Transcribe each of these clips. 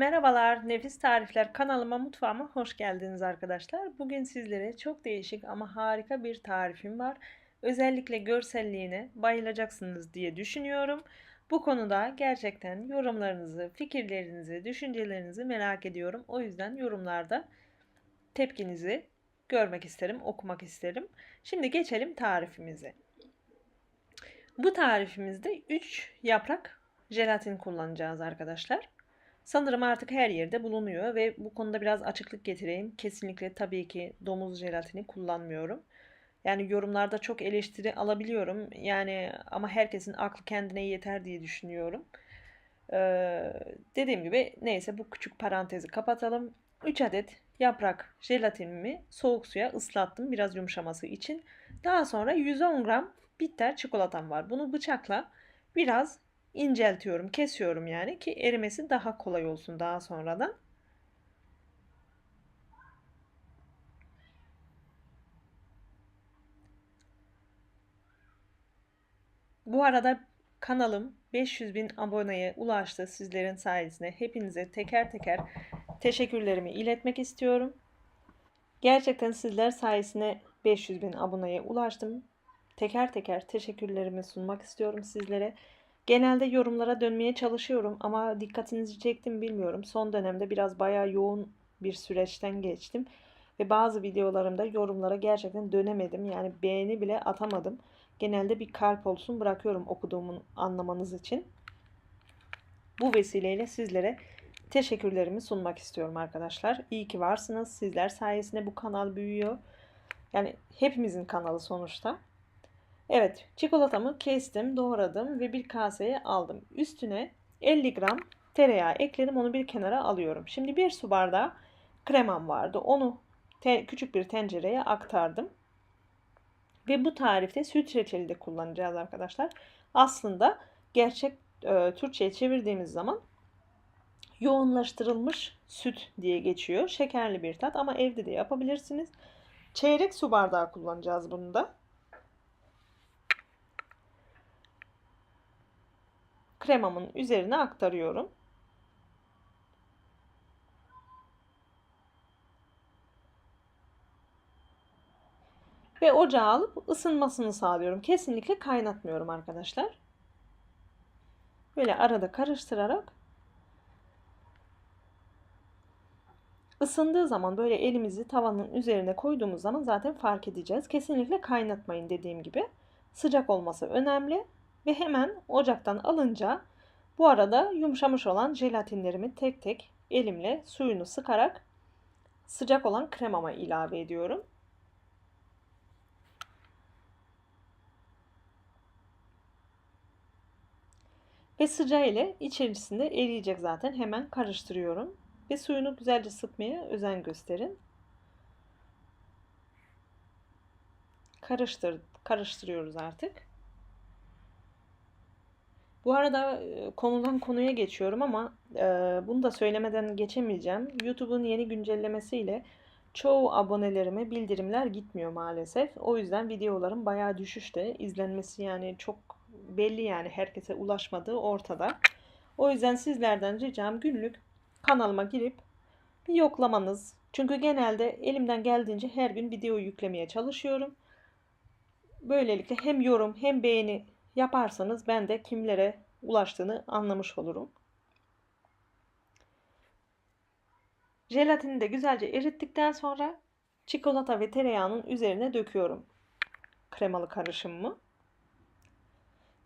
Merhabalar, Nefis Tarifler kanalıma, mutfağıma hoş geldiniz arkadaşlar. Bugün sizlere çok değişik ama harika bir tarifim var. Özellikle görselliğine bayılacaksınız diye düşünüyorum. Bu konuda gerçekten yorumlarınızı, fikirlerinizi, düşüncelerinizi merak ediyorum. O yüzden yorumlarda tepkinizi görmek isterim, okumak isterim. Şimdi geçelim tarifimize. Bu tarifimizde 3 yaprak jelatin kullanacağız arkadaşlar. Sanırım artık her yerde bulunuyor ve bu konuda biraz açıklık getireyim. Kesinlikle tabii ki domuz jelatini kullanmıyorum. Yani yorumlarda çok eleştiri alabiliyorum. Yani ama herkesin aklı kendine yeter diye düşünüyorum. Ee, dediğim gibi neyse bu küçük parantezi kapatalım. 3 adet yaprak jelatinimi soğuk suya ıslattım biraz yumuşaması için. Daha sonra 110 gram bitter çikolatam var. Bunu bıçakla biraz inceltiyorum, kesiyorum yani ki erimesi daha kolay olsun daha sonradan. Bu arada kanalım 500 bin aboneye ulaştı sizlerin sayesinde. Hepinize teker teker teşekkürlerimi iletmek istiyorum. Gerçekten sizler sayesinde 500 bin aboneye ulaştım. Teker teker teşekkürlerimi sunmak istiyorum sizlere. Genelde yorumlara dönmeye çalışıyorum ama dikkatinizi çektim bilmiyorum. Son dönemde biraz bayağı yoğun bir süreçten geçtim. Ve bazı videolarımda yorumlara gerçekten dönemedim. Yani beğeni bile atamadım. Genelde bir kalp olsun bırakıyorum okuduğumun anlamanız için. Bu vesileyle sizlere teşekkürlerimi sunmak istiyorum arkadaşlar. İyi ki varsınız. Sizler sayesinde bu kanal büyüyor. Yani hepimizin kanalı sonuçta. Evet, çikolatamı kestim, doğradım ve bir kaseye aldım. Üstüne 50 gram tereyağı ekledim, onu bir kenara alıyorum. Şimdi bir su bardağı kremam vardı. Onu küçük bir tencereye aktardım. Ve bu tarifte süt reçeli de kullanacağız arkadaşlar. Aslında gerçek e, Türkçe'ye çevirdiğimiz zaman yoğunlaştırılmış süt diye geçiyor. Şekerli bir tat ama evde de yapabilirsiniz. Çeyrek su bardağı kullanacağız bunu da. Kremamın üzerine aktarıyorum. Ve ocağa alıp ısınmasını sağlıyorum. Kesinlikle kaynatmıyorum arkadaşlar. Böyle arada karıştırarak ısındığı zaman böyle elimizi tavanın üzerine koyduğumuz zaman zaten fark edeceğiz. Kesinlikle kaynatmayın dediğim gibi. Sıcak olması önemli. Ve hemen ocaktan alınca bu arada yumuşamış olan jelatinlerimi tek tek elimle suyunu sıkarak sıcak olan kremama ilave ediyorum. Ve sıcağı ile içerisinde eriyecek zaten. Hemen karıştırıyorum. Ve suyunu güzelce sıkmaya özen gösterin. Karıştır, karıştırıyoruz artık. Bu arada konudan konuya geçiyorum ama e, bunu da söylemeden geçemeyeceğim. YouTube'un yeni güncellemesiyle çoğu abonelerime bildirimler gitmiyor maalesef. O yüzden videolarım bayağı düşüşte. İzlenmesi yani çok belli yani herkese ulaşmadığı ortada. O yüzden sizlerden ricam günlük kanalıma girip bir yoklamanız. Çünkü genelde elimden geldiğince her gün video yüklemeye çalışıyorum. Böylelikle hem yorum hem beğeni yaparsanız ben de kimlere ulaştığını anlamış olurum. Jelatini de güzelce erittikten sonra çikolata ve tereyağının üzerine döküyorum kremalı karışımımı.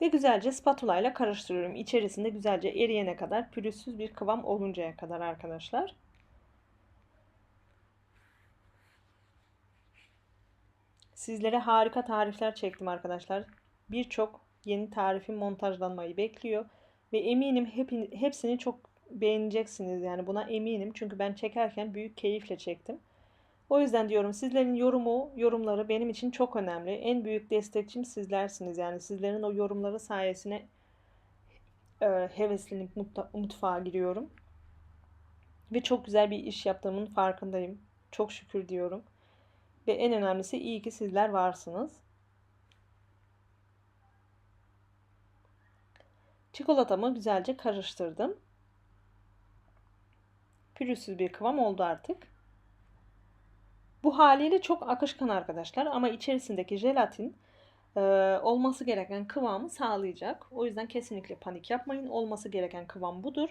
Ve güzelce spatula ile karıştırıyorum. İçerisinde güzelce eriyene kadar, pürüzsüz bir kıvam oluncaya kadar arkadaşlar. Sizlere harika tarifler çektim arkadaşlar. Birçok yeni tarifim montajlanmayı bekliyor. Ve eminim hep, hepsini çok beğeneceksiniz yani buna eminim. Çünkü ben çekerken büyük keyifle çektim. O yüzden diyorum sizlerin yorumu, yorumları benim için çok önemli. En büyük destekçim sizlersiniz. Yani sizlerin o yorumları sayesinde e, heveslenip mutfağa giriyorum. Ve çok güzel bir iş yaptığımın farkındayım. Çok şükür diyorum. Ve en önemlisi iyi ki sizler varsınız. Çikolatamı güzelce karıştırdım. Pürüzsüz bir kıvam oldu artık. Bu haliyle çok akışkan arkadaşlar ama içerisindeki jelatin e, olması gereken kıvamı sağlayacak. O yüzden kesinlikle panik yapmayın. Olması gereken kıvam budur.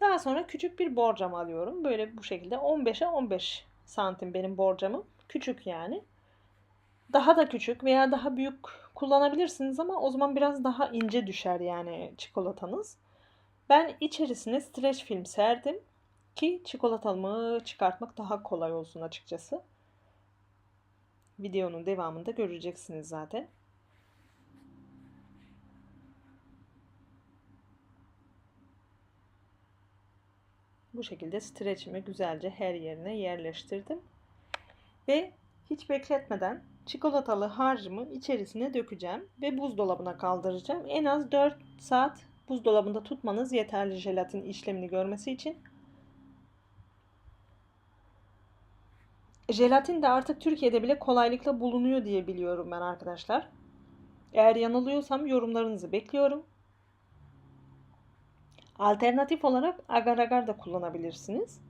Daha sonra küçük bir borcam alıyorum. Böyle bu şekilde 15'e 15 santim benim borcamım. Küçük yani. Daha da küçük veya daha büyük kullanabilirsiniz ama o zaman biraz daha ince düşer yani çikolatanız. Ben içerisine streç film serdim ki çikolatamı çıkartmak daha kolay olsun açıkçası. Videonun devamında göreceksiniz zaten. Bu şekilde streçimi güzelce her yerine yerleştirdim. Ve hiç bekletmeden çikolatalı harcımı içerisine dökeceğim ve buzdolabına kaldıracağım. En az 4 saat buzdolabında tutmanız yeterli jelatin işlemini görmesi için. Jelatin de artık Türkiye'de bile kolaylıkla bulunuyor diye biliyorum ben arkadaşlar. Eğer yanılıyorsam yorumlarınızı bekliyorum. Alternatif olarak agar agar da kullanabilirsiniz.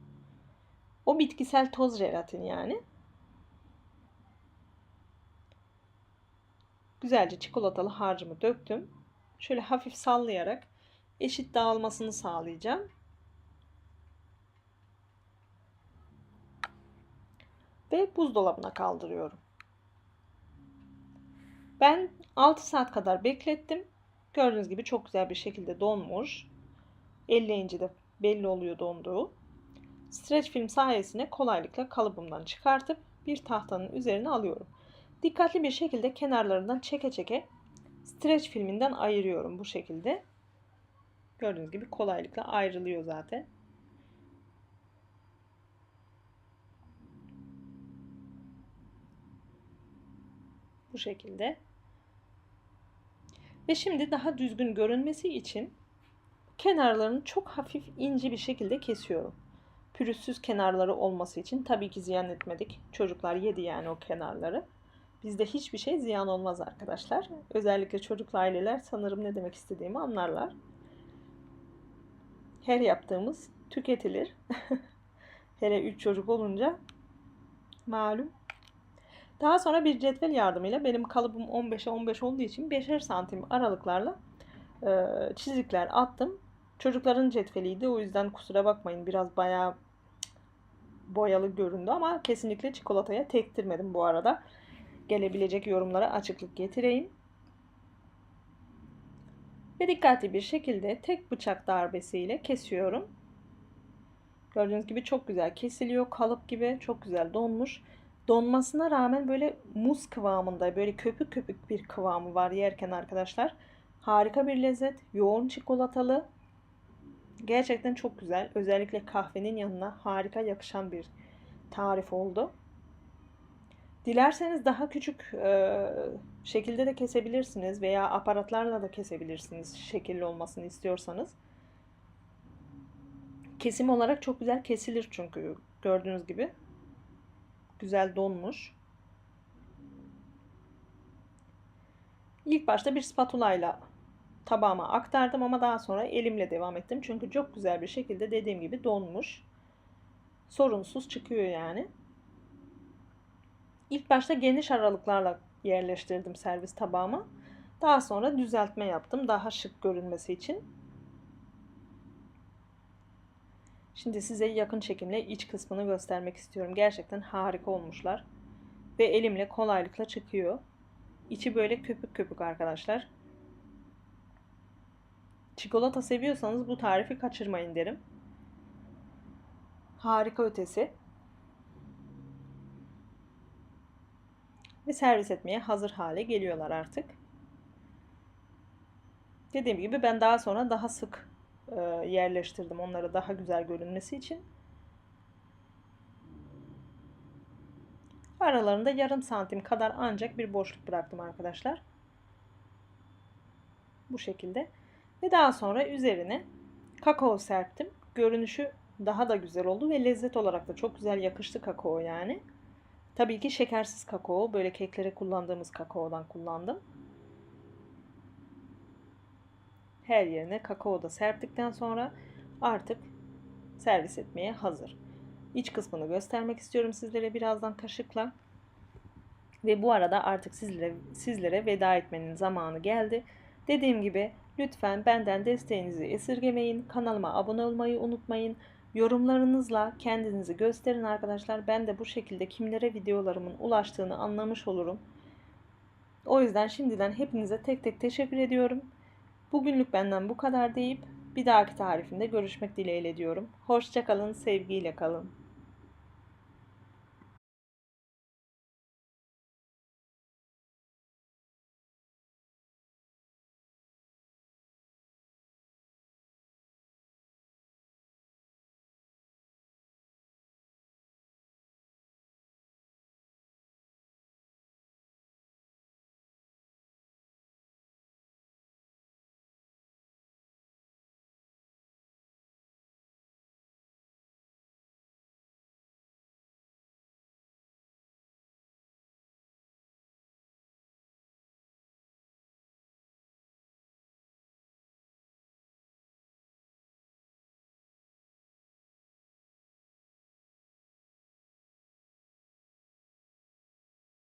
O bitkisel toz jelatin yani. Güzelce çikolatalı harcımı döktüm. Şöyle hafif sallayarak eşit dağılmasını sağlayacağım. Ve buzdolabına kaldırıyorum. Ben 6 saat kadar beklettim. Gördüğünüz gibi çok güzel bir şekilde donmuş. Elleyince de belli oluyor donduğu. Streç film sayesinde kolaylıkla kalıbımdan çıkartıp bir tahtanın üzerine alıyorum. Dikkatli bir şekilde kenarlarından çeke çeke streç filminden ayırıyorum bu şekilde. Gördüğünüz gibi kolaylıkla ayrılıyor zaten. Bu şekilde. Ve şimdi daha düzgün görünmesi için kenarlarını çok hafif ince bir şekilde kesiyorum. Pürüzsüz kenarları olması için tabii ki ziyan etmedik. Çocuklar yedi yani o kenarları. Bizde hiçbir şey ziyan olmaz arkadaşlar. Özellikle çocuklu aileler sanırım ne demek istediğimi anlarlar. Her yaptığımız tüketilir. Hele 3 çocuk olunca malum. Daha sonra bir cetvel yardımıyla benim kalıbım 15'e 15 olduğu için 5'er santim aralıklarla e, çizikler attım. Çocukların cetveliydi o yüzden kusura bakmayın biraz bayağı boyalı göründü ama kesinlikle çikolataya tektirmedim bu arada gelebilecek yorumlara açıklık getireyim. Ve dikkatli bir şekilde tek bıçak darbesiyle kesiyorum. Gördüğünüz gibi çok güzel kesiliyor. Kalıp gibi çok güzel donmuş. Donmasına rağmen böyle muz kıvamında böyle köpük köpük bir kıvamı var yerken arkadaşlar. Harika bir lezzet. Yoğun çikolatalı. Gerçekten çok güzel. Özellikle kahvenin yanına harika yakışan bir tarif oldu. Dilerseniz daha küçük e, şekilde de kesebilirsiniz veya aparatlarla da kesebilirsiniz şekilli olmasını istiyorsanız. Kesim olarak çok güzel kesilir çünkü gördüğünüz gibi. Güzel donmuş. İlk başta bir spatula ile tabağıma aktardım ama daha sonra elimle devam ettim. Çünkü çok güzel bir şekilde dediğim gibi donmuş. Sorunsuz çıkıyor yani. İlk başta geniş aralıklarla yerleştirdim servis tabağıma. Daha sonra düzeltme yaptım daha şık görünmesi için. Şimdi size yakın çekimle iç kısmını göstermek istiyorum. Gerçekten harika olmuşlar. Ve elimle kolaylıkla çıkıyor. İçi böyle köpük köpük arkadaşlar. Çikolata seviyorsanız bu tarifi kaçırmayın derim. Harika ötesi. Ve servis etmeye hazır hale geliyorlar artık. Dediğim gibi ben daha sonra daha sık e, yerleştirdim onları daha güzel görünmesi için. Aralarında yarım santim kadar ancak bir boşluk bıraktım arkadaşlar. Bu şekilde. Ve daha sonra üzerine kakao serptim. Görünüşü daha da güzel oldu ve lezzet olarak da çok güzel yakıştı kakao yani. Tabii ki şekersiz kakao. Böyle keklere kullandığımız kakaodan kullandım. Her yerine kakao da serptikten sonra artık servis etmeye hazır. İç kısmını göstermek istiyorum sizlere birazdan kaşıkla. Ve bu arada artık sizlere, sizlere veda etmenin zamanı geldi. Dediğim gibi lütfen benden desteğinizi esirgemeyin. Kanalıma abone olmayı unutmayın. Yorumlarınızla kendinizi gösterin arkadaşlar. Ben de bu şekilde kimlere videolarımın ulaştığını anlamış olurum. O yüzden şimdiden hepinize tek tek teşekkür ediyorum. Bugünlük benden bu kadar deyip bir dahaki tarifinde görüşmek dileğiyle diyorum. Hoşçakalın, sevgiyle kalın.